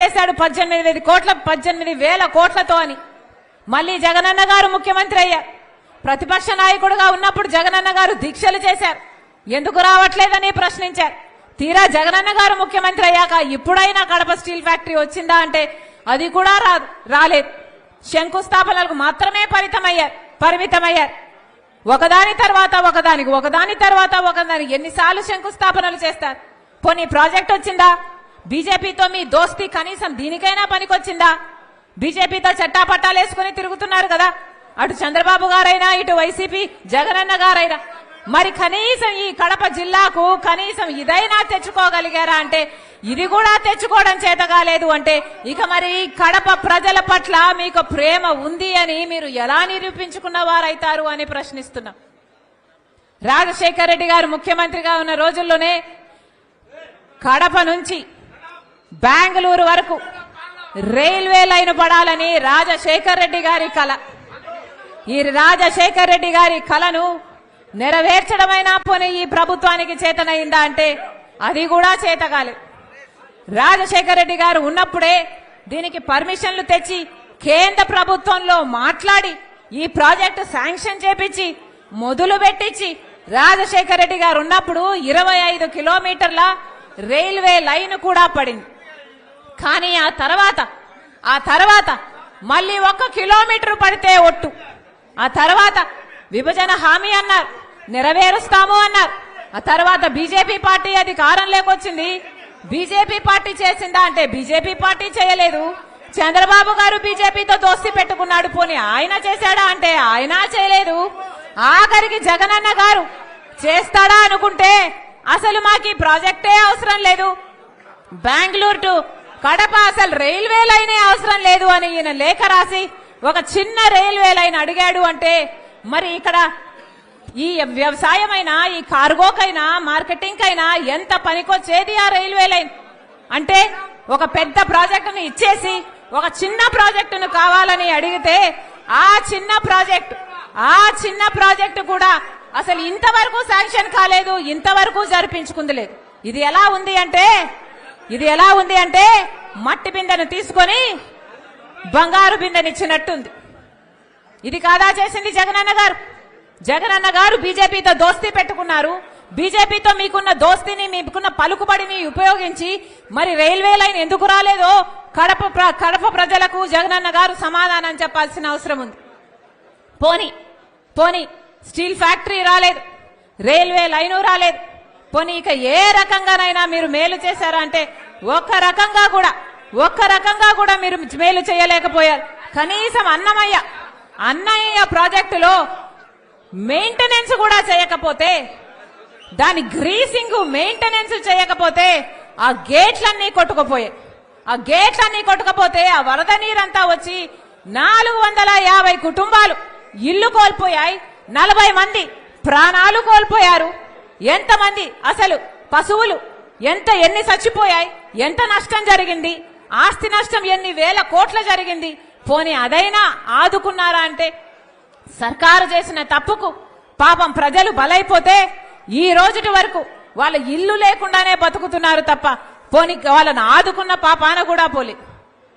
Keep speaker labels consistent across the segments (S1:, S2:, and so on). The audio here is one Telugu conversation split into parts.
S1: చేశాడు పద్దెనిమిది కోట్ల పద్దెనిమిది వేల కోట్లతో అని. మళ్ళీ జగనన్న గారు ముఖ్యమంత్రి అయ్యారు. ప్రతిపక్ష నాయకుడుగా ఉన్నప్పుడు జగనన్న గారు దీక్షలు చేశారు. ఎందుకు రావట్లేదని ప్రశ్నించారు. తీరా జగనన్న గారు ముఖ్యమంత్రి అయ్యాక ఇప్పుడైనా కడప స్టీల్ ఫ్యాక్టరీ వచ్చిందా అంటే అది కూడా రాదు రాలేదు. శంకుస్థాపనలకు మాత్రమే పరితమయ్యారు పరిమితమయ్యారు. ఒకదాని తర్వాత ఒకదానికి ఒకదాని తర్వాత ఒకదానికి ఎన్నిసార్లు శంకుస్థాపనలు చేస్తారు. పోనీ ప్రాజెక్ట్ వచ్చిందా? బీజేపీతో మీ దోస్తీ కనీసం దీనికైనా పనికొచ్చిందా? బీజేపీతో చట్టాపట్టాలు వేసుకుని తిరుగుతున్నారు కదా. అటు చంద్రబాబు గారైనా ఇటు వైసీపీ జగనన్న గారైనా. మరి కనీసం ఈ కడప జిల్లాకు కనీసం ఇదైనా తెచ్చుకోగలిగారా అంటే ఇది కూడా తెచ్చుకోవడం చేత కాలేదు అంటే ఇక మరి కడప ప్రజల పట్ల మీకు ప్రేమ ఉంది అని మీరు ఎలా నిరూపించుకున్న వారైతారు అని ప్రశ్నిస్తున్నాం. రాజశేఖర రెడ్డి గారు ముఖ్యమంత్రిగా ఉన్న రోజుల్లోనే కడప నుంచి బెంగళూరు వరకు రైల్వే లైన్ పడాలని రాజశేఖర్ రెడ్డి గారి కళ ఈ రాజశేఖర్ రెడ్డి గారి కళను నెరవేర్చడమైనా పోనీ ఈ ప్రభుత్వానికి చేతనైందా అంటే అది కూడా చేతగాలి. రాజశేఖర్ రెడ్డి గారు ఉన్నప్పుడే దీనికి పర్మిషన్లు తెచ్చి కేంద్ర ప్రభుత్వంలో మాట్లాడి ఈ ప్రాజెక్టు శాంక్షన్ చేపించి మొదలు పెట్టించి రాజశేఖర రెడ్డి గారు ఉన్నప్పుడు ఇరవై ఐదు కిలోమీటర్ల రైల్వే లైన్ కూడా పడింది. కానీ ఆ తర్వాత ఆ తర్వాత మళ్ళీ ఒక్క కిలోమీటర్ పడితే ఒట్టు. ఆ తర్వాత విభజన హామీ అన్నారు నెరవేరుస్తాము అన్నారు. ఆ తర్వాత బీజేపీ పార్టీ అధికారంలోకి వచ్చింది బీజేపీ పార్టీ చేసిందా అంటే బీజేపీ పార్టీ చేయలేదు. చంద్రబాబు గారు బీజేపీతో దోస్తి పెట్టుకున్నాడు పోనీ ఆయన చేశాడా అంటే ఆయన చేయలేదు. ఆఖరికి జగనన్న గారు చేస్తాడా అనుకుంటే అసలు మాకు ఈ ప్రాజెక్టే అవసరం లేదు. బెంగళూరు టు కడప అసలు రైల్వే లైనే అవసరం లేదు అని ఈయన లేఖ రాసి ఒక చిన్న రైల్వే లైన్ అడిగాడు అంటే మరి ఇక్కడ ఈ వ్యవసాయమైనా ఈ కార్గోకైనా మార్కెటింగ్ అయినా ఎంత పనికొచ్చేది ఆ రైల్వే లైన్? అంటే ఒక పెద్ద ప్రాజెక్టును ఇచ్చేసి ఒక చిన్న ప్రాజెక్టును కావాలని అడిగితే ఆ చిన్న ప్రాజెక్ట్ ఆ చిన్న ప్రాజెక్టు కూడా అసలు ఇంతవరకు శాంక్షన్ కాలేదు ఇంతవరకు జరిపించుకుంది లేదు. ఇది ఎలా ఉంది అంటే ఇది ఎలా ఉంది అంటే మట్టి బిందెను తీసుకొని బంగారు బిందెనిచ్చినట్టుంది. ఇది కాదా చేసింది జగనన్న గారు? జగనన్న గారు బీజేపీతో దోస్తీ పెట్టుకున్నారు. బీజేపీతో మీకున్న దోస్తీని మీకున్న పలుకుబడిని ఉపయోగించి మరి రైల్వే లైన్ ఎందుకు రాలేదో కడప కడప ప్రజలకు జగనన్న గారు సమాధానం చెప్పాల్సిన అవసరం ఉంది. పోని పోని స్టీల్ ఫ్యాక్టరీ రాలేదు రైల్వే లైను రాలేదు. పోనీ ఇక ఏ రకంగానైనా మీరు మేలు చేశారా అంటే ఒక్క రకంగా కూడా ఒక్క రకంగా కూడా మీరు మేలు చేయలేకపోయారు. కనీసం అన్నమయ్య అన్నయ్య ప్రాజెక్టులో మెయింటెనెన్స్ కూడా చేయకపోతే దాని గ్రీసింగ్ మెయింటెనెన్స్ చేయకపోతే ఆ గేట్లన్నీ కొట్టుకుపోయాయి. ఆ గేట్లన్నీ కొట్టుకపోతే ఆ వరద నీరంతా వచ్చి నాలుగు వందల యాభై కుటుంబాలు ఇల్లు కోల్పోయాయి. నలభై మంది ప్రాణాలు కోల్పోయారు. ఎంతమంది అసలు పశువులు ఎంత ఎన్ని చచ్చిపోయాయి ఎంత నష్టం జరిగింది ఆస్తి నష్టం ఎన్ని వేల కోట్ల జరిగింది పోనీ అదైనా ఆదుకున్నారా అంటే సర్కారు చేసిన తప్పుకు పాపం ప్రజలు బలైపోతే ఈ రోజుటి వరకు వాళ్ళ ఇల్లు లేకుండానే బతుకుతున్నారు తప్ప పోని వాళ్ళని ఆదుకున్న పాపాన కూడా పోలే.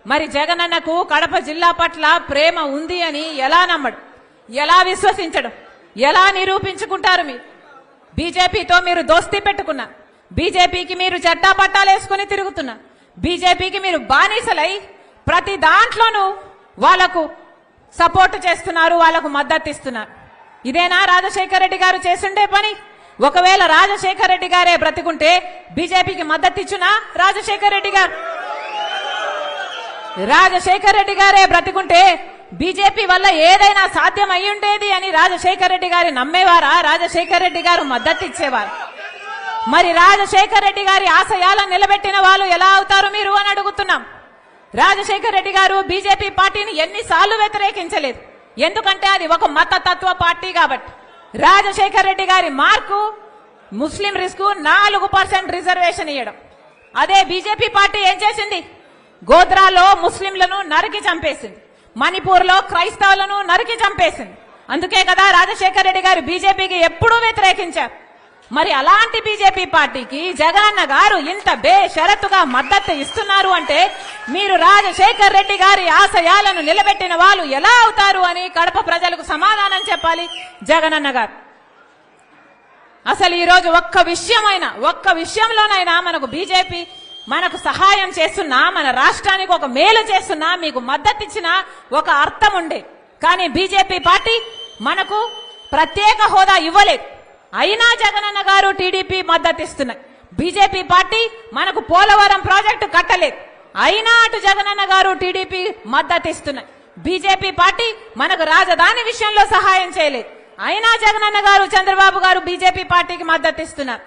S1: మరి జగనన్నకు కడప జిల్లా పట్ల ప్రేమ ఉంది అని ఎలా నమ్మడు? ఎలా విశ్వసించడం? ఎలా నిరూపించుకుంటారు మీరు? బీజేపీతో మీరు దోస్తీ పెట్టుకున్నారు బీజేపీకి మీరు చెట్టా పట్టాలు వేసుకుని బీజేపీకి మీరు బానిసలై ప్రతి దాంట్లోనూ వాళ్ళకు సపోర్ట్ చేస్తున్నారు వాళ్ళకు మద్దతు ఇస్తున్నారు. ఇదేనా రాజశేఖర రెడ్డి గారు చేసిండే పని? ఒకవేళ రాజశేఖర రెడ్డి గారే బ్రతికుంటే బీజేపీకి మద్దతు ఇచ్చునా రాజశేఖర రెడ్డి గారు? రాజశేఖర రెడ్డి గారే బ్రతికుంటే బీజేపీ వల్ల ఏదైనా సాధ్యం అయ్యుండేది అని రాజశేఖర రెడ్డి గారి నమ్మేవారా? రాజశేఖర రెడ్డి గారు మద్దతు ఇచ్చేవారు? మరి రాజశేఖర్ రెడ్డి గారి ఆశయాలను నిలబెట్టిన వాళ్ళు ఎలా అవుతారు మీరు అని అడుగుతున్నాం. రాజశేఖర్ రెడ్డి గారు బీజేపీ పార్టీని ఎన్నిసార్లు వ్యతిరేకించలేదు. ఎందుకంటే అది ఒక మత తత్వ పార్టీ కాబట్టి. రాజశేఖర్ రెడ్డి గారి మార్కు ముస్లిం రిస్క్ నాలుగు పర్సెంట్ రిజర్వేషన్ ఇవ్వడం అదే బీజేపీ పార్టీ ఏం చేసింది? గోద్రాలో ముస్లింలను నరికి చంపేసింది. మణిపూర్లో క్రైస్తవులను నరికి చంపేసింది. అందుకే కదా రాజశేఖర్ రెడ్డి గారు బీజేపీకి ఎప్పుడూ వ్యతిరేకించారు. మరి అలాంటి బీజేపీ పార్టీకి జగనన్న గారు ఇంత బేషరతుగా మద్దతు ఇస్తున్నారు అంటే మీరు రాజశేఖర్ రెడ్డి గారి ఆశయాలను నిలబెట్టిన వాళ్ళు ఎలా అవుతారు అని కడప ప్రజలకు సమాధానం చెప్పాలి జగనన్న గారు. అసలు ఈరోజు ఒక్క విషయమైనా ఒక్క విషయంలోనైనా మనకు బీజేపీ మనకు సహాయం చేస్తున్నా మన రాష్ట్రానికి ఒక మేలు చేస్తున్నా మీకు మద్దతు ఇచ్చిన ఒక అర్థం ఉండే. కానీ బీజేపీ పార్టీ మనకు ప్రత్యేక హోదా ఇవ్వలేదు. అయినా జగనన్న గారు టీడీపీ మద్దతు బీజేపీ పార్టీ మనకు పోలవరం ప్రాజెక్టు కట్టలేదు. అయినా అటు జగనన్న గారు టీడీపీ మద్దతు బీజేపీ పార్టీ మనకు రాజధాని విషయంలో సహాయం చేయలేదు. అయినా జగనన్న గారు చంద్రబాబు గారు బీజేపీ పార్టీకి మద్దతు ఇస్తున్నారు